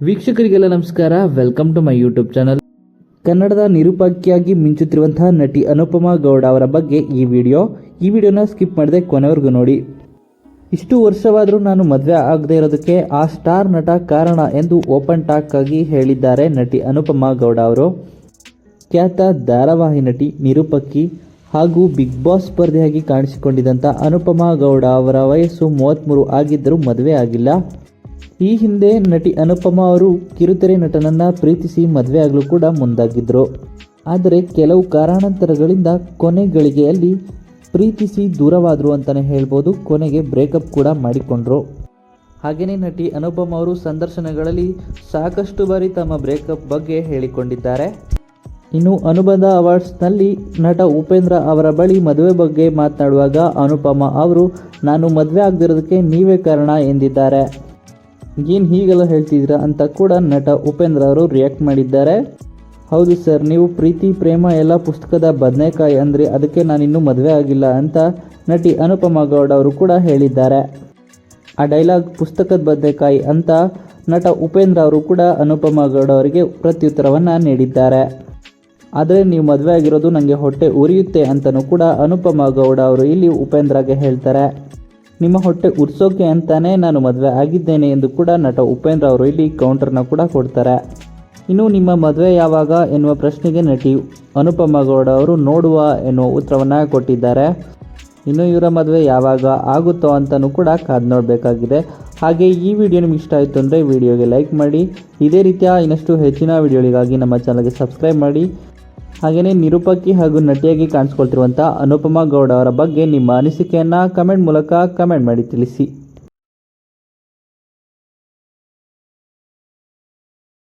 ವೀಕ್ಷಕರಿಗೆಲ್ಲ ನಮಸ್ಕಾರ. Welcome to my YouTube channel ಕನ್ನಡದ ನಿರೂಪಕಿಯಾಗಿ ಮಿಂಚುತ್ತಿರುವಂತಹ ನಟಿ ಅನುಪಮಾ ಗೌಡ ಅವರ ಬಗ್ಗೆ ಈ ವಿಡಿಯೋ. ಈ ವಿಡಿಯೋನ ಸ್ಕಿಪ್ ಮಾಡದೆ ಕೊನೆವರೆಗೂ ನೋಡಿ. ಇಷ್ಟು ವರ್ಷವಾದರೂ ನಾನು ಮದುವೆ ಆಗದೆ ಇರೋದಕ್ಕೆ ಆ ಸ್ಟಾರ್ ನಟ ಕಾರಣ ಎಂದು ಓಪನ್ ಟಾಕ್ ಆಗಿ ಹೇಳಿದ್ದಾರೆ ನಟಿ ಅನುಪಮಾ ಗೌಡ ಅವರು. ಖ್ಯಾತ ಧಾರಾವಾಹಿ ನಟಿ, ನಿರೂಪಕಿ ಹಾಗೂ ಬಿಗ್ ಬಾಸ್ ಸ್ಪರ್ಧೆಯಾಗಿ ಕಾಣಿಸಿಕೊಂಡಿದ್ದಂಥ ಅನುಪಮಾ ಗೌಡ ಅವರ ವಯಸ್ಸು ಮೂವತ್ತ್ಮೂರು ಆಗಿದ್ದರೂ ಮದುವೆ ಆಗಿಲ್ಲ. ಈ ಹಿಂದೆ ನಟಿ ಅನುಪಮಾ ಅವರು ಕಿರುತೆರೆ ನಟನನ್ನ ಪ್ರೀತಿಸಿ ಮದುವೆ ಆಗಲು ಕೂಡ ಮುಂದಾಗಿದ್ದರು ಆದರೆ ಕೆಲವು ಕಾರಣಾಂತರಗಳಿಂದ ಕೊನೆ ಗಳಿಗೆಯಲ್ಲಿ ಪ್ರೀತಿಸಿ ದೂರವಾದರು ಅಂತಲೇ ಹೇಳ್ಬೋದು, ಕೊನೆಗೆ ಬ್ರೇಕಪ್ ಕೂಡ ಮಾಡಿಕೊಂಡ್ರು. ಹಾಗೆಯೇ ನಟಿ ಅನುಪಮ ಅವರು ಸಂದರ್ಶನಗಳಲ್ಲಿ ಸಾಕಷ್ಟು ಬಾರಿ ತಮ್ಮ ಬ್ರೇಕಪ್ ಬಗ್ಗೆ ಹೇಳಿಕೊಂಡಿದ್ದಾರೆ. ಇನ್ನು ಅನುಬಂಧ ಅವಾರ್ಡ್ಸ್ನಲ್ಲಿ ನಟ ಉಪೇಂದ್ರ ಅವರ ಬಳಿ ಮದುವೆ ಬಗ್ಗೆ ಮಾತನಾಡುವಾಗ ಅನುಪಮ ಅವರು, ನಾನು ಮದುವೆ ಆಗದಿರೋದಕ್ಕೆ ನೀವೇ ಕಾರಣ ಎಂದಿದ್ದಾರೆ. ಏನು ಹೀಗೆಲ್ಲ ಹೇಳ್ತಿದ್ದೀರಾ ಅಂತ ಕೂಡ ನಟ ಉಪೇಂದ್ರ ಅವರು ರಿಯಾಕ್ಟ್ ಮಾಡಿದ್ದಾರೆ. ಹೌದು ಸರ್, ನೀವು ಪ್ರೀತಿ, ಪ್ರೇಮ ಎಲ್ಲ ಪುಸ್ತಕದ ಬದನೆಕಾಯಿ ಅಂದರೆ ಅದಕ್ಕೆ ನಾನಿನ್ನೂ ಮದುವೆ ಆಗಿಲ್ಲ ಅಂತ ನಟಿ ಅನುಪಮ ಗೌಡ ಅವರು ಕೂಡ ಹೇಳಿದ್ದಾರೆ. ಆ ಡೈಲಾಗ್ ಪುಸ್ತಕದ ಬದನೆಕಾಯಿ ಅಂತ ನಟ ಉಪೇಂದ್ರ ಅವರು ಕೂಡ ಅನುಪಮ ಗೌಡ ಅವರಿಗೆ ಪ್ರತ್ಯುತ್ತರವನ್ನು ನೀಡಿದ್ದಾರೆ. ಆದರೆ ನೀವು ಮದುವೆ ಆಗಿರೋದು ನನಗೆ ಹೊಟ್ಟೆ ಉರಿಯುತ್ತೆ ಅಂತಲೂ ಕೂಡ ಅನುಪಮ ಗೌಡ ಅವರು ಇಲ್ಲಿ ಉಪೇಂದ್ರಗೆ ಹೇಳ್ತಾರೆ. ನಿಮ್ಮ ಹೊಟ್ಟೆ ಉರ್ಸೋಕೆ ಅಂತಾನೆ ನಾನು ಮದುವೆ ಆಗಿದ್ದೇನೆ ಎಂದು ಕೂಡ ನಟ ಉಪೇಂದ್ರ ಅವರು ಇಲ್ಲಿ ಕೌಂಟರ್ನ ಕೂಡ ಕೊಡ್ತಾರೆ. ಇನ್ನು ನಿಮ್ಮ ಮದುವೆ ಯಾವಾಗ ಎನ್ನುವ ಪ್ರಶ್ನೆಗೆ ನಟಿ ಅನುಪಮ ಗೌಡ ಅವರು ನೋಡುವ ಎನ್ನುವ ಉತ್ತರವನ್ನು ಕೊಟ್ಟಿದ್ದಾರೆ. ಇನ್ನು ಇವರ ಮದುವೆ ಯಾವಾಗ ಆಗುತ್ತೋ ಅಂತಲೂ ಕೂಡ ಕಾದು ನೋಡಬೇಕಾಗಿದೆ. ಹಾಗೆ ಈ ವಿಡಿಯೋ ನಿಮ್ಗೆ ಇಷ್ಟ ಆಯಿತು ಅಂದರೆ ವಿಡಿಯೋಗೆ ಲೈಕ್ ಮಾಡಿ. ಇದೇ ರೀತಿಯ ಇನ್ನಷ್ಟು ಹೆಚ್ಚಿನ ವಿಡಿಯೋಗಳಿಗಾಗಿ ನಮ್ಮ ಚಾನಲ್ಗೆ ಸಬ್ಸ್ಕ್ರೈಬ್ ಮಾಡಿ. ಹಾಗೆಯೇ ನಿರೂಪಕಿ ಹಾಗೂ ನಟಿಯಾಗಿ ಕಾಣಿಸ್ಕೊಳ್ತಿರುವಂಥ ಅನುಪಮಾ ಗೌಡ ಅವರ ಬಗ್ಗೆ ನಿಮ್ಮ ಅನಿಸಿಕೆಯನ್ನು ಕಮೆಂಟ್ ಮೂಲಕ ಕಮೆಂಟ್ ಮಾಡಿ ತಿಳಿಸಿ.